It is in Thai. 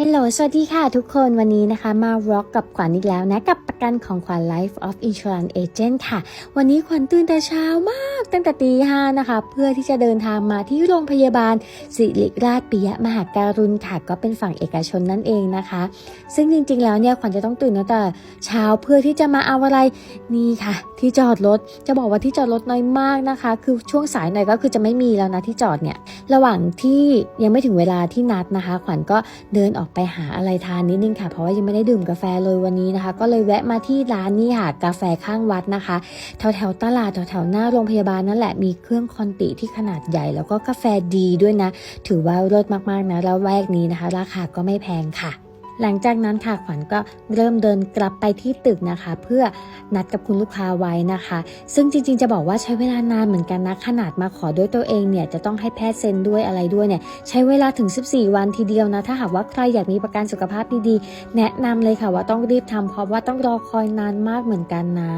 ฮลโหล สวัสดีค่ะทุกคนวันนี้นะคะมาร็อกกับขวัญอีกแล้วนะ กับประกันของขวัญ Life of Insurance Agent ค่ะ วันนี้ขวัญตื่นแต่เช้ามาก ตั้งแต่ตีห้านะคะ เพื่อที่จะเดินทางมาที่โรงพยาบาลศิริราชปิยมหาการุณค่ะก็เป็นฝั่งเอกชนนั่นเองนะคะ ซึ่งจริงๆ แล้วเนี่ยขวัญจะต้องตื่นตั้งแต่เช้าเพื่อที่จะมาเอาอะไรนี่ค่ะ ที่จอดรถจะบอกว่าที่จอดรถน้อยมากนะคะ คือช่วงสายหน่อยก็คือจะไม่มีแล้วนะที่จอดเนี่ยระหว่างที่ยังไม่ถึงเวลาที่นัดนะคะ ขวัญก็เดินออกไปหาอะไรทานนิดนึงค่ะ เพราะว่ายังไม่ได้ดื่มกาแฟเลยวันนี้นะคะ ก็เลยแวะมาที่ร้านนี่ค่ะกาแฟข้างวัดนะคะ แถวแถวๆตลาดแถวแถวๆหน้าโรงพยาบาลนั่นแหละมีเครื่องคอนติที่ขนาดใหญ่ แล้วก็กาแฟดีด้วยนะ ถือว่าเลิศมากๆนะแล้วแวกนี้นะคะ ราคาก็ไม่แพงค่ะหลังจากนั้นค่ะขวัญก็เริ่มเดินกลับไปที่ตึกนะคะ เพื่อนัดกับคุณลูกค้าไว้นะคะ ซึ่งจริงๆจะบอกว่าใช้เวลานานเหมือนกันนะขนาดมาขอด้วยตัวเองเนี่ยจะต้องให้แพทย์เซ็นด้วยอะไรด้วยเนี่ยใช้เวลาถึง 14 วันทีเดียวนะ ถ้าหากว่าใครอยากมีประกันสุขภาพดีๆ แนะนำเลยค่ะว่าต้องรีบทำเพราะว่าต้องรอคอยนานมากเหมือนกันนะ